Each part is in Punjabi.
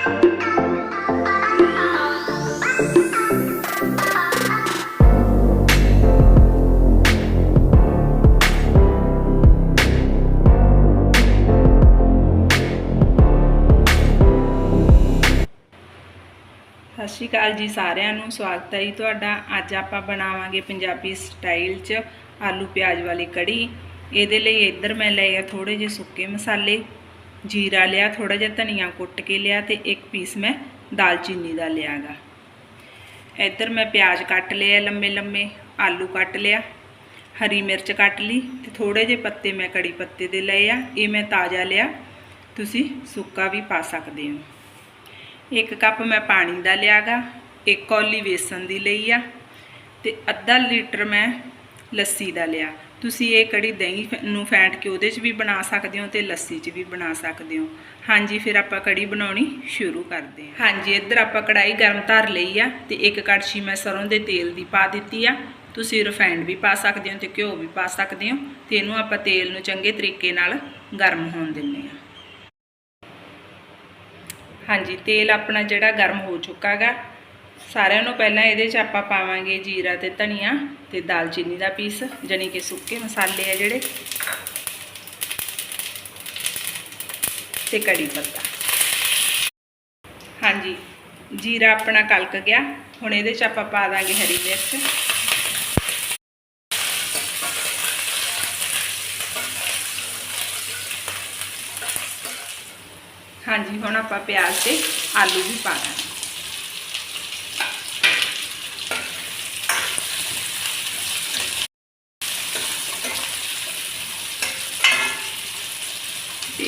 ਸਤਿ ਸ਼੍ਰੀ ਅਕਾਲ ਜੀ ਸਾਰਿਆਂ ਨੂੰ, ਸਵਾਗਤ ਹੈ ਜੀ ਤੁਹਾਡਾ। ਅੱਜ ਆਪਾਂ ਬਣਾਵਾਂਗੇ ਪੰਜਾਬੀ ਸਟਾਈਲ 'ਚ ਆਲੂ ਪਿਆਜ਼ ਵਾਲੀ ਕੜੀ। ਇਹਦੇ ਲਈ ਇੱਧਰ ਮੈਂ ਲਏ ਆ ਥੋੜੇ ਜਿਹੇ ਸੁੱਕੇ ਮਸਾਲੇ। ਜੀਰਾ ਲਿਆ ਥੋੜਾ ਜਿਹਾ ਧਨੀਆ ਕੁੱਟ ਕੇ ਲਿਆ ਤੇ ਇੱਕ ਪੀਸ ਮੈਂ ਦਾਲਚੀਨੀ ਦਾ ਲਿਆਗਾ ਇੱਧਰ ਮੈਂ ਪਿਆਜ਼ ਕੱਟ ਲਿਆ ਲੰਮੇ ਲੰਮੇ ਆਲੂ ਕੱਟ ਲਿਆ, ਹਰੀ ਮਿਰਚ ਕੱਟ ਲਈ ਤੇ ਥੋੜੇ ਜਿਹੇ ਪੱਤੇ ਮੈਂ ਕੜੀ ਪੱਤੇ ਦੇ ਲਏ ਆ, ਇਹ ਮੈਂ ਤਾਜ਼ਾ ਲਿਆ, ਤੁਸੀਂ ਸੁੱਕਾ ਵੀ ਪਾ ਸਕਦੇ ਹੋ। ਇੱਕ ਕੱਪ ਮੈਂ ਪਾਣੀ ਦਾ ਲਿਆਗਾ ਇੱਕ ਕੌਲੀ ਵੇਸਣ ਦੀ ਲਈ ਆ ਤੇ ਅੱਧਾ ਲੀਟਰ ਮੈਂ ਲੱਸੀ ਦਾ ਲਿਆ। ਤੁਸੀਂ ਇਹ ਕੜੀ ਦਹੀਂ ਫ- ਨੂੰ ਫੈਂਟ ਕੇ ਉਹਦੇ 'ਚ ਵੀ ਬਣਾ ਸਕਦੇ ਹੋ ਤੇ ਲੱਸੀ 'ਚ ਵੀ ਬਣਾ ਸਕਦੇ ਹੋ। ਹਾਂਜੀ, ਫਿਰ ਆਪਾਂ ਕੜੀ ਬਣਾਉਣੀ ਸ਼ੁਰੂ ਕਰਦੇ ਹਾਂ। ਹਾਂਜੀ, ਇੱਧਰ ਆਪਾਂ ਕੜਾਈ ਗਰਮ ਧਰ ਲਈ ਆ ਤੇ ਇੱਕ ਕੜਛੀ ਮੈਂ ਸਰੋਂ ਦੇ ਤੇਲ ਦੀ ਪਾ ਦਿੱਤੀ ਆ। ਤੁਸੀਂ ਰਿਫਾਈਂਡ ਵੀ ਪਾ ਸਕਦੇ ਹੋ ਤੇ ਘਿਓ ਵੀ ਪਾ ਸਕਦੇ ਹੋ ਤੇ ਇਹਨੂੰ ਆਪਾਂ ਤੇਲ ਨੂੰ ਚੰਗੇ ਤਰੀਕੇ ਨਾਲ ਗਰਮ ਹੋਣ ਦਿੰਨੇ ਆ ਹਾਂਜੀ, ਤੇਲ ਆਪਣਾ ਜਿਹੜਾ ਗਰਮ ਹੋ ਚੁੱਕਾ ਗਾ ਸਾਰਿਆਂ ਨੂੰ ਪਹਿਲਾਂ ਇਹਦੇ 'ਚ ਆਪਾਂ ਪਾਵਾਂਗੇ ਜੀਰਾ ਤੇ ਧਨੀਆ ਤੇ ਦਾਲਚੀਨੀ ਦਾ ਪੀਸ, ਜਾਣੀ ਕਿ ਸੁੱਕੇ ਮਸਾਲੇ ਆ ਜਿਹੜੇ। ਤੇ ਕੜੀ ਪੱਤਾ। ਹਾਂਜੀ, ਜੀਰਾ ਆਪਣਾ ਕਲਕ ਗਿਆ। ਹੁਣ ਇਹਦੇ 'ਚ ਆਪਾਂ ਪਾ ਦਾਂਗੇ ਹਰੀ ਮਿਰਚ। ਹਾਂਜੀ, ਹੁਣ ਆਪਾਂ ਪਿਆਜ਼ ਤੇ ਆਲੂ ਵੀ ਪਾ ਦਾਂਗੇ।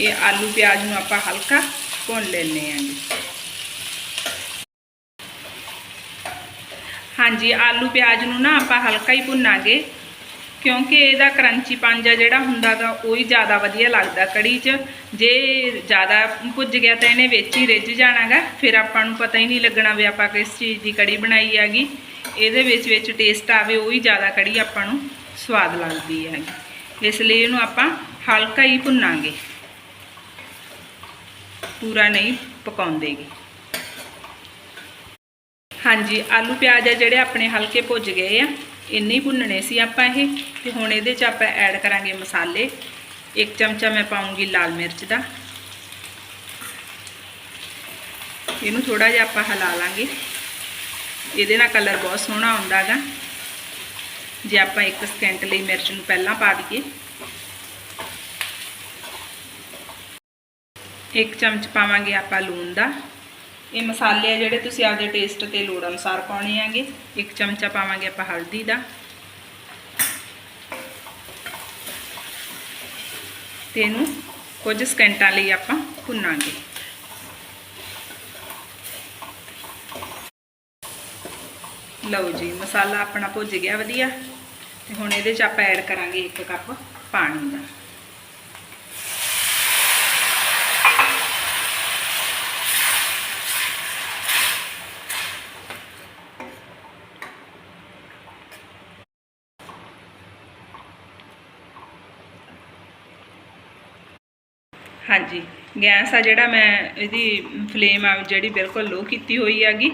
ਇਹ ਆਲੂ ਪਿਆਜ਼ ਨੂੰ ਆਪਾਂ ਹਲਕਾ ਭੁੰਨ ਲੈਣੇ ਆਂ ਜੀ। ਹਾਂਜੀ, ਆਲੂ ਪਿਆਜ਼ ਨੂੰ ਨਾ ਆਪਾਂ ਹਲਕਾ ਹੀ ਭੁੰਨਾਂਗੇ, ਕਿਉਂਕਿ ਇਹਦਾ ਕਰੰਚੀ ਪੰਜਾ ਜਿਹੜਾ ਹੁੰਦਾਗਾ, ਉਹ ਹੀ ਜ਼ਿਆਦਾ ਵਧੀਆ ਲੱਗਦਾ ਕੜੀ 'ਚ। ਜੇ ਜ਼ਿਆਦਾ ਭੁੱਜ ਗਿਆ ਤਾਂ ਇਹਨੇ ਵਿੱਚ ਹੀ ਰਿੱਝ ਜਾਣਾਗਾ। ਫਿਰ ਆਪਾਂ ਨੂੰ ਪਤਾ ਹੀ ਨਹੀਂ ਲੱਗਣਾ ਵੀ ਆਪਾਂ ਕਿਸ ਚੀਜ਼ ਦੀ ਕੜੀ ਬਣਾਈ ਹੈਗੀ। ਇਹਦੇ ਵਿੱਚ ਵਿੱਚ ਟੇਸਟ ਆਵੇ, ਉਹ ਹੀ ਜ਼ਿਆਦਾ ਕੜੀ ਆਪਾਂ ਨੂੰ ਸਵਾਦ ਲੱਗਦੀ ਹੈਗੀ। ਇਸ ਲਈ ਇਹਨੂੰ ਆਪਾਂ ਹਲਕਾ ਹੀ ਭੁੰਨਾਂਗੇ। ਪੂਰਾ ਨਹੀਂ ਪਕਾਉਂਦੇਗੇ। ਹਾਂਜੀ, ਆਲੂ ਪਿਆਜ਼ ਆ ਜਿਹੜੇ ਆਪਣੇ ਹਲਕੇ ਭੁੱਜ ਗਏ ਆ, ਇੰਨੇ ਹੀ ਭੁੰਨਣੇ ਸੀ ਆਪਾਂ ਇਹ, ਤੇ ਹੁਣ ਇਹਦੇ 'ਚ ਆਪਾਂ ਐਡ ਕਰਾਂਗੇ ਮਸਾਲੇ। ਇੱਕ ਚਮਚਾ ਮੈਂ ਪਾਉਂਗੀ ਲਾਲ ਮਿਰਚ ਦਾ। ਇਹਨੂੰ ਥੋੜਾ ਜਿਹਾ ਆਪਾਂ ਹਿਲਾ ਲਾਂਗੇ। ਇਹਦੇ ਨਾਲ ਕਲਰ ਬਹੁਤ ਸੋਹਣਾ ਆਉਂਦਾਗਾ। ਜੇ ਆਪਾਂ ਇੱਕ ਸਕਿੰਟ ਲਈ ਮਿਰਚ ਨੂੰ ਪਹਿਲਾਂ ਪਾ ਦਈਏ। ਇੱਕ ਚਮਚ ਪਾਵਾਂਗੇ ਆਪਾਂ ਲੂਣ ਦਾ। ਇਹ ਮਸਾਲੇ ਆ ਜਿਹੜੇ ਤੁਸੀਂ ਆਪਦੇ ਟੇਸਟ ਤੇ ਲੋੜ ਅਨੁਸਾਰ ਪਾਉਣੇ ਆਂਗੇ ਇੱਕ ਚਮਚਾ ਪਾਵਾਂਗੇ ਆਪਾਂ ਹਲਦੀ ਦਾ। ਤੇ ਇਹਨੂੰ ਕੁਝ ਸਕਿੰਟਾਂ ਲਈ ਆਪਾਂ ਭੁੰਨਾਂਗੇ। ਲਓ ਜੀ, ਮਸਾਲਾ ਆਪਣਾ ਭੁੱਜ ਗਿਆ ਵਧੀਆ। ਤੇ ਹੁਣ ਇਹਦੇ 'ਚ ਆਪਾਂ ਐਡ ਕਰਾਂਗੇ ਇੱਕ ਕੱਪ ਪਾਣੀ ਦਾ ਹਾਂਜੀ ਗੈਸ ਆ ਜਿਹੜਾ ਮੈਂ ਇਹਦੀ ਫਲੇਮ ਆ ਜਿਹੜੀ ਬਿਲਕੁਲ ਲੋ ਕੀਤੀ ਹੋਈ ਹੈਗੀ।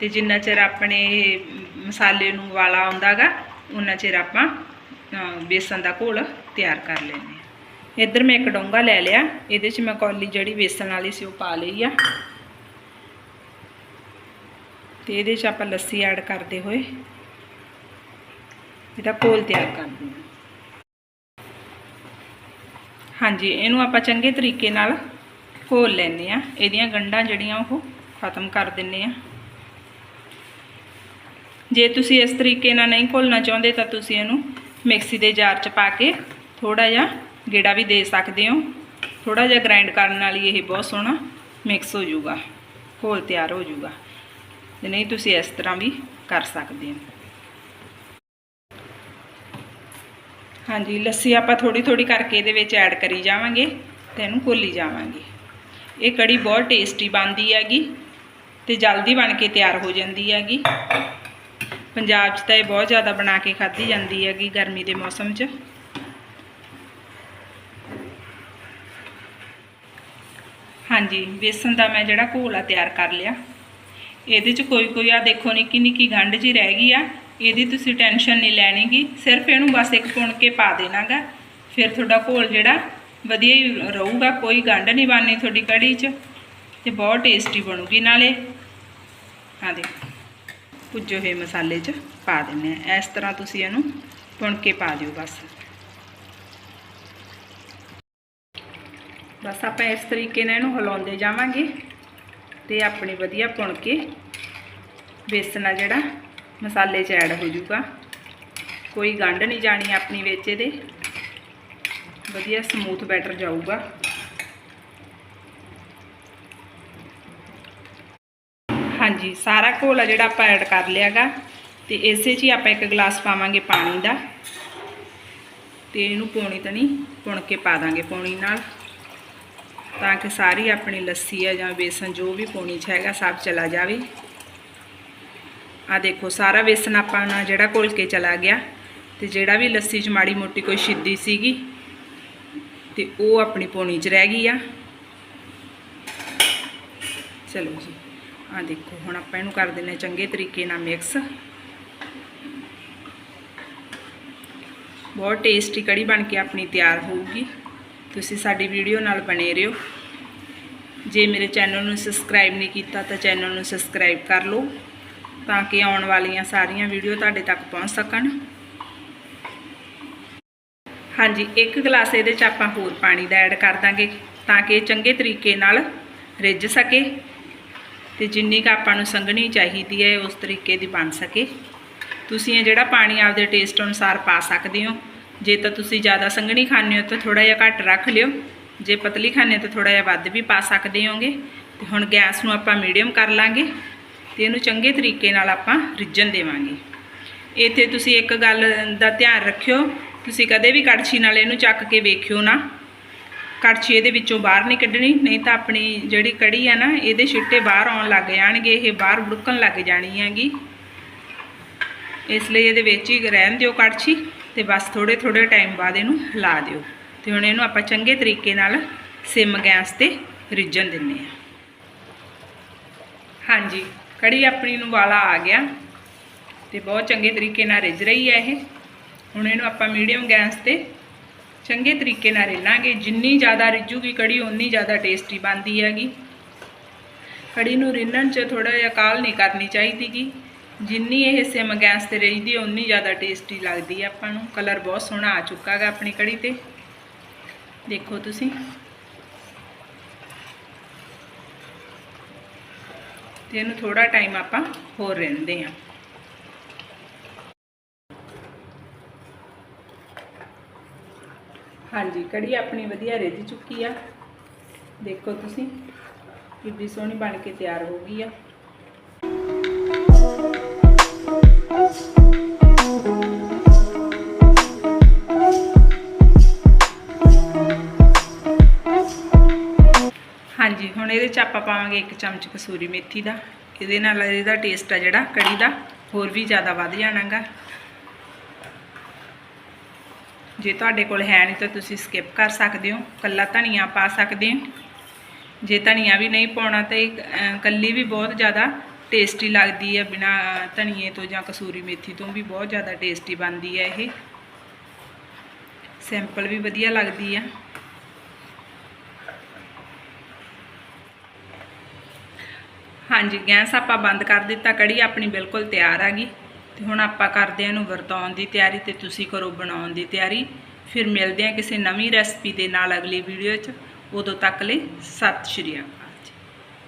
ਤੇ ਜਿੰਨਾ ਚਿਰ ਆਪਣੇ ਇਹ ਮਸਾਲੇ ਨੂੰ ਵਾਲਾ ਆਉਂਦਾਗਾ ਉਨਾ ਚਿਰ ਆਪਾਂ ਅ, ਬੇਸਣ ਦਾ ਘੋਲ ਤਿਆਰ ਕਰ ਲੈਂਦੇ ਹਾਂ। ਇੱਧਰ ਮੈਂ ਇੱਕ ਡੋਂਗਾ ਲੈ ਲਿਆ। ਇਹਦੇ 'ਚ ਮੈਂ ਕੌਲੀ ਜਿਹੜੀ ਬੇਸਣ ਵਾਲੀ ਸੀ ਉਹ ਪਾ ਲਈ ਆ। ਤੇ ਇਹਦੇ 'ਚ ਆਪਾਂ ਲੱਸੀ ਐਡ ਕਰਦੇ ਹੋਏ ਇਹਦਾ ਘੋਲ ਤਿਆਰ ਕਰਦੇ ਹਾਂ। ਹਾਂਜੀ ਇਹਨੂੰ ਆਪਾਂ ਚੰਗੇ ਤਰੀਕੇ ਨਾਲ ਘੋਲ ਲੈਂਦੇ ਆ ਇਹਦੀਆਂ ਗੰਢਾਂ ਜਿਹੜੀਆਂ ਉਹ ਖਤਮ ਕਰ ਦਿੰਨੇ ਆ ਜੇ ਤੁਸੀਂ ਇਸ ਤਰੀਕੇ ਨਾਲ ਨਹੀਂ ਘੋਲਣਾ ਚਾਹੁੰਦੇ ਤਾਂ ਤੁਸੀਂ ਇਹਨੂੰ ਮਿਕਸੀ ਦੇ ਜਾਰ 'ਚ ਪਾ ਕੇ ਥੋੜਾ ਜਿਹਾ ਗੇੜਾ ਵੀ ਦੇ ਸਕਦੇ ਹੋ। ਥੋੜਾ ਜਿਹਾ ਗ੍ਰਾਈਂਡ ਕਰਨ ਨਾਲ ਹੀ ਇਹ ਬਹੁਤ ਸੋਹਣਾ ਮਿਕਸ ਹੋ ਜਾਊਗਾ, ਘੋਲ ਤਿਆਰ ਹੋ ਜਾਊਗਾ। ਤੇ ਨਹੀਂ ਤੁਸੀਂ ਇਸ ਤਰ੍ਹਾਂ ਵੀ ਕਰ ਸਕਦੇ ਹੋ। ਹਾਂਜੀ, ਲੱਸੀ ਆਪਾਂ ਥੋੜੀ ਥੋੜੀ ਕਰਕੇ ਇਹਦੇ ਵਿੱਚ ਐਡ ਕਰੀ ਜਾਵਾਂਗੇ ਤੇ ਇਹਨੂੰ ਘੋਲੀ ਜਾਵਾਂਗੇ। ਇਹ ਕੜੀ ਬਹੁਤ ਟੇਸਟੀ ਬਣਦੀ ਹੈਗੀ ਤੇ ਜਲਦੀ ਬਣ ਕੇ ਤਿਆਰ ਹੋ ਜਾਂਦੀ ਹੈਗੀ। ਪੰਜਾਬ 'ਚ ਤਾਂ ਇਹ ਬਹੁਤ ਜ਼ਿਆਦਾ ਬਣਾ ਕੇ ਖਾਧੀ ਜਾਂਦੀ ਹੈਗੀ ਗਰਮੀ ਦੇ ਮੌਸਮ 'ਚ। ਹਾਂਜੀ, ਬੇਸਨ ਦਾ ਮੈਂ ਜਿਹੜਾ ਘੋਲ ਆ ਤਿਆਰ ਕਰ ਲਿਆ। ਇਹਦੇ ਚ ਕੋਈ ਕੋਈ ਆ ਦੇਖੋ ਨਿੱਕੀ ਨਿੱਕੀ ਗੰਢ ਜੀ ਰਹਿ ਗਈ ਆ, ਇਹਦੀ ਤੁਸੀਂ ਟੈਨਸ਼ਨ ਨਹੀਂ ਲੈਣੀਗੀ ਸਿਰਫ ਇਹਨੂੰ ਬਸ ਇੱਕ ਪੁਣ ਕੇ ਪਾ ਦੇਣਾਗਾ ਫਿਰ ਤੁਹਾਡਾ ਘੋਲ ਜਿਹੜਾ ਵਧੀਆ ਹੀ ਰਹੂਗਾ, ਕੋਈ ਗੰਢ ਨਹੀਂ ਬਣਨੀ ਤੁਹਾਡੀ ਕੜੀ 'ਚ ਤੇ ਬਹੁਤ ਟੇਸਟੀ ਬਣੂਗੀ ਨਾਲੇ। ਆ ਦੇਖੋ, ਭੁੱਜੇ ਹੋਏ ਮਸਾਲੇ 'ਚ ਪਾ ਦਿੰਨੇ ਆ ਇਸ ਤਰ੍ਹਾਂ ਤੁਸੀਂ ਇਹਨੂੰ ਪੁਣ ਕੇ ਪਾ ਦਿਓ ਬਸ। ਬਸ ਆਪਾਂ ਇਸ ਤਰੀਕੇ ਨਾਲ ਇਹਨੂੰ ਹਿਲਾਉਂਦੇ ਜਾਵਾਂਗੇ ਤੇ ਆਪਣੇ ਵਧੀਆ ਪੁਣ ਕੇ ਬੇਸਨ ਆ ਜਿਹੜਾ ਮਸਾਲੇ 'ਚ ਐਡ ਹੋ ਜਾਊਗਾ। ਕੋਈ ਗੰਢ ਨਹੀਂ ਜਾਣੀ ਆਪਣੀ ਵਿੱਚ ਇਹਦੇ ਵਧੀਆ ਸਮੂਥ ਬੈਟਰ ਜਾਊਗਾ। ਹਾਂਜੀ, ਸਾਰਾ ਘੋਲ ਆ ਜਿਹੜਾ ਆਪਾਂ ਐਡ ਕਰ ਲਿਆਗਾ, ਤੇ ਇਸੇ 'ਚ ਹੀ ਆਪਾਂ ਇੱਕ ਗਲਾਸ ਪਾਵਾਂਗੇ ਪਾਣੀ ਦਾ। ਤੇ ਇਹਨੂੰ ਪੌਣੀ ਤਣੀ ਪੁਣ ਕੇ ਪਾ ਦਾਂਗੇ ਪੌਣੀ ਨਾਲ। ਤਾਂ ਕਿ ਸਾਰੀ ਆਪਣੀ ਲੱਸੀ ਆ ਜਾਂ ਬੇਸਨ ਜੋ ਵੀ ਪੌਣੀ 'ਚ ਹੈਗਾ ਸਭ ਚਲਾ ਜਾਵੇ। ਆ ਦੇਖੋ, ਸਾਰਾ ਬੇਸਨ ਆਪਾਂ ਨਾਲ ਜਿਹੜਾ ਘੋਲ ਕੇ ਚਲਾ ਗਿਆ। ਤੇ ਜਿਹੜਾ ਵੀ ਲੱਸੀ 'ਚ ਮਾੜੀ ਮੋਟੀ ਕੋਈ ਛਿੱਦੀ ਸੀਗੀ ਤੇ ਉਹ ਆਪਣੀ ਪੌਣੀ 'ਚ ਰਹਿ ਗਈ ਆ। ਚਲੋ ਜੀ ਆ ਦੇਖੋ, ਹੁਣ ਆਪਾਂ ਇਹਨੂੰ ਕਰ ਦਿੰਨੇ ਚੰਗੇ ਤਰੀਕੇ ਨਾਲ ਮਿਕਸ ਬਹੁਤ ਟੇਸਟੀ ਕੜੀ ਬਣ ਕੇ ਆਪਣੀ ਤਿਆਰ ਹੋਊਗੀ। ਤੁਸੀਂ ਸਾਡੀ ਵੀਡੀਓ ਨਾਲ ਬਣੇ ਰਹੋ। ਜੇ ਮੇਰੇ ਚੈਨਲ ਨੂੰ ਸਬਸਕ੍ਰਾਈਬ ਨਹੀਂ ਕੀਤਾ, ਤਾਂ ਚੈਨਲ ਨੂੰ ਸਬਸਕ੍ਰਾਈਬ ਕਰ ਲਓ, ਤਾਂ ਕਿ ਆਉਣ ਵਾਲੀਆਂ ਸਾਰੀਆਂ ਵੀਡੀਓ ਤੁਹਾਡੇ ਤੱਕ ਪਹੁੰਚ ਸਕਣ। ਹਾਂਜੀ, ਇੱਕ ਗਲਾਸ ਇਹਦੇ 'ਚ ਆਪਾਂ ਹੋਰ ਪਾਣੀ ਦਾ ਐਡ ਕਰ ਦਾਂਗੇ ਤਾਂ ਕਿ ਇਹ ਚੰਗੇ ਤਰੀਕੇ ਨਾਲ ਰਿੱਝ ਸਕੇ ਤੇ ਜਿੰਨੀ ਕੁ ਆਪਾਂ ਨੂੰ ਸੰਘਣੀ ਚਾਹੀਦੀ ਹੈ, ਉਸ ਤਰੀਕੇ ਦੀ ਬਣ ਸਕੇ। ਤੁਸੀਂ ਇਹ ਜਿਹੜਾ ਪਾਣੀ ਆਪਦੇ ਟੇਸਟ ਅਨੁਸਾਰ ਪਾ ਸਕਦੇ ਹੋ। ਜੇ ਤਾਂ ਤੁਸੀਂ ਜ਼ਿਆਦਾ ਸੰਘਣੀ ਖਾਂਦੇ ਹੋ ਤਾਂ ਥੋੜਾ ਜਿਹਾ ਘੱਟ ਰੱਖ ਲਿਓ। ਜੇ ਪਤਲੀ ਖਾਂਦੇ ਹੋ ਤਾਂ ਥੋੜਾ ਜਿਹਾ ਵੱਧ ਵੀ ਪਾ ਸਕਦੇ ਹੋਗੇ। ਤੇ ਹੁਣ ਗੈਸ ਨੂੰ ਆਪਾਂ ਮੀਡੀਅਮ ਕਰ ਲਾਂਗੇ ਤੇ ਇਹਨੂੰ ਚੰਗੇ ਤਰੀਕੇ ਨਾਲ ਆਪਾਂ ਰਿੱਝਣ ਦੇਵਾਂਗੇ। ਇੱਥੇ ਤੁਸੀਂ ਇੱਕ ਗੱਲ ਦਾ ਧਿਆਨ ਰੱਖਿਓ। ਤੁਸੀਂ ਕਦੇ ਵੀ ਕੜਛੀ ਨਾਲ ਇਹਨੂੰ ਚੱਕ ਕੇ ਵੇਖਿਓ ਨਾ। ਕੜਛੀ ਇਹਦੇ ਵਿੱਚੋਂ ਬਾਹਰ ਨਹੀਂ ਕੱਢਣੀ, ਨਹੀਂ ਤਾਂ ਆਪਣੀ ਜਿਹੜੀ ਕੜੀ ਆ ਨਾ, ਇਹਦੇ ਛਿੱਟੇ ਬਾਹਰ ਆਉਣ ਲੱਗ ਜਾਣਗੇ, ਇਹ ਬਾਹਰ ਬੁੜਕਣ ਲੱਗ ਜਾਣੀ ਹੈਗੀ। ਇਸ ਲਈ ਇਹਦੇ ਵਿੱਚ ਹੀ ਰਹਿਣ ਦਿਓ ਕੜਛੀ ਤੇ ਬਸ ਥੋੜੇ ਥੋੜੇ ਟਾਈਮ ਬਾਅਦ ਇਹਨੂੰ ਲਾ ਦਿਓ। ਤੇ ਹੁਣ ਇਹਨੂੰ ਆਪਾਂ ਚੰਗੇ ਤਰੀਕੇ ਨਾਲ ਸਿਮ ਗੈਸ ਤੇ ਰਿੱਝਣ ਦਿੰਨੇ ਆ ਹਾਂਜੀ, ਕੜੀ ਆਪਣੀ ਨੂੰ ਵਾਲਾ ਆ ਗਿਆ ਤੇ ਬਹੁਤ ਚੰਗੇ ਤਰੀਕੇ ਨਾਲ ਰਿੱਝ ਰਹੀ ਹੈ ਇਹ। ਹੁਣ ਇਹਨੂੰ ਆਪਾਂ ਮੀਡੀਅਮ ਗੈਸ ਤੇ ਚੰਗੇ ਤਰੀਕੇ ਨਾਲ ਰਿੰਨਾਂਗੇ। ਜਿੰਨੀ ਜ਼ਿਆਦਾ ਰਿੱਝੂਗੀ ਕੜੀ ਉਨੀ ਜ਼ਿਆਦਾ ਟੇਸਟੀ ਬਣਦੀ ਹੈਗੀ। ਕੜੀ ਨੂੰ ਰਿੰਨਣ 'ਚ ਥੋੜਾ ਜਿਹਾ ਕਾਲ ਨਹੀਂ ਕਰਨੀ ਚਾਹੀਦੀ ਚਾਹੀਦੀਗੀ। ਜਿੰਨੀ ਇਹ ਸਿਮ ਗੈਸ ਤੇ ਰਿੱਝਦੀ ਉਨੀ ਜ਼ਿਆਦਾ ਟੇਸਟੀ ਲੱਗਦੀ ਹੈ ਆਪਾਂ ਨੂੰ। ਕਲਰ ਬਹੁਤ ਸੋਹਣਾ ਆ ਚੁੱਕਾ ਹੈਗਾ ਆਪਣੀ ਕੜੀ ਤੇ। ਦੇਖੋ ਤੁਸੀਂ। ਤੇ ਇਹਨੂੰ ਥੋੜਾ ਟਾਈਮ ਆਪਾਂ ਹੋਰ ਰਹਿੰਦੇ ਹਾਂ ਹਾਂਜੀ, ਕੜੀ ਆਪਣੀ ਵਧੀਆ ਰਿੱਝ ਚੁੱਕੀ ਆ। ਦੇਖੋ ਤੁਸੀਂ ਕਿੰਨੀ ਸੋਹਣੀ ਬਣ ਕੇ ਤਿਆਰ ਹੋ ਗਈ ਆ। ਹਾਂਜੀ, ਹੁਣ ਇਹਦੇ ਚ ਆਪਾਂ ਪਾਵਾਂਗੇ ਇੱਕ ਚਮਚ ਕਸੂਰੀ ਮੇਥੀ ਦਾ। ਇਹਦੇ ਨਾਲ ਇਹਦਾ ਟੇਸਟ ਆ ਜਿਹੜਾ, ਕੜੀ ਦਾ, ਹੋਰ ਵੀ ਜ਼ਿਆਦਾ ਵੱਧ ਜਾਣਾਗਾ। ਜੇ ਤੁਹਾਡੇ ਕੋਲ ਹੈ ਨਹੀਂ ਤਾਂ ਤੁਸੀਂ ਸਕਿਪ ਕਰ ਸਕਦੇ ਹੋ। ਕੱਲਾ ਧਨੀਆ ਪਾ ਸਕਦੇ ਹੋ। ਜੇ ਧਨੀਆ ਵੀ ਨਹੀਂ ਪਾਉਣਾ ਤਾਂ ਇਹ ਅਹ, ਕੱਲੀ ਵੀ ਬਹੁਤ ਜ਼ਿਆਦਾ ਟੇਸਟੀ ਲੱਗਦੀ ਹੈ ਬਿਨਾ ਧਨੀਏ ਤੋਂ ਜਾਂ ਕਸੂਰੀ ਮੇਥੀ ਤੋਂ ਵੀ ਬਹੁਤ ਜ਼ਿਆਦਾ ਟੇਸਟੀ ਬਣਦੀ ਹੈ ਇਹ। ਸਿੰਪਲ ਵੀ ਵਧੀਆ ਲੱਗਦੀ ਆ ਹਾਂਜੀ ਗੈਸ ਆਪਾਂ ਬੰਦ ਕਰ ਦਿੱਤਾ। ਕੜੀ ਆਪਣੀ ਬਿਲਕੁਲ ਤਿਆਰ ਆ ਗਈ। ਤੇ ਹੁਣ ਆਪਾਂ ਕਰਦੇ ਹਾਂ ਇਹਨੂੰ ਵਰਤਾਉਣ ਦੀ ਤਿਆਰੀ ਤੇ ਤੁਸੀਂ ਕਰੋ ਬਣਾਉਣ ਦੀ ਤਿਆਰੀ। ਫਿਰ ਮਿਲਦੇ ਹਾਂ ਕਿਸੇ ਨਵੀਂ ਰੈਸਪੀ ਦੇ ਨਾਲ ਅਗਲੀ ਵੀਡੀਓ 'ਚ। ਉਦੋਂ ਤੱਕ ਲਈ ਸਤਿ ਸ਼੍ਰੀ ਅਕਾਲ।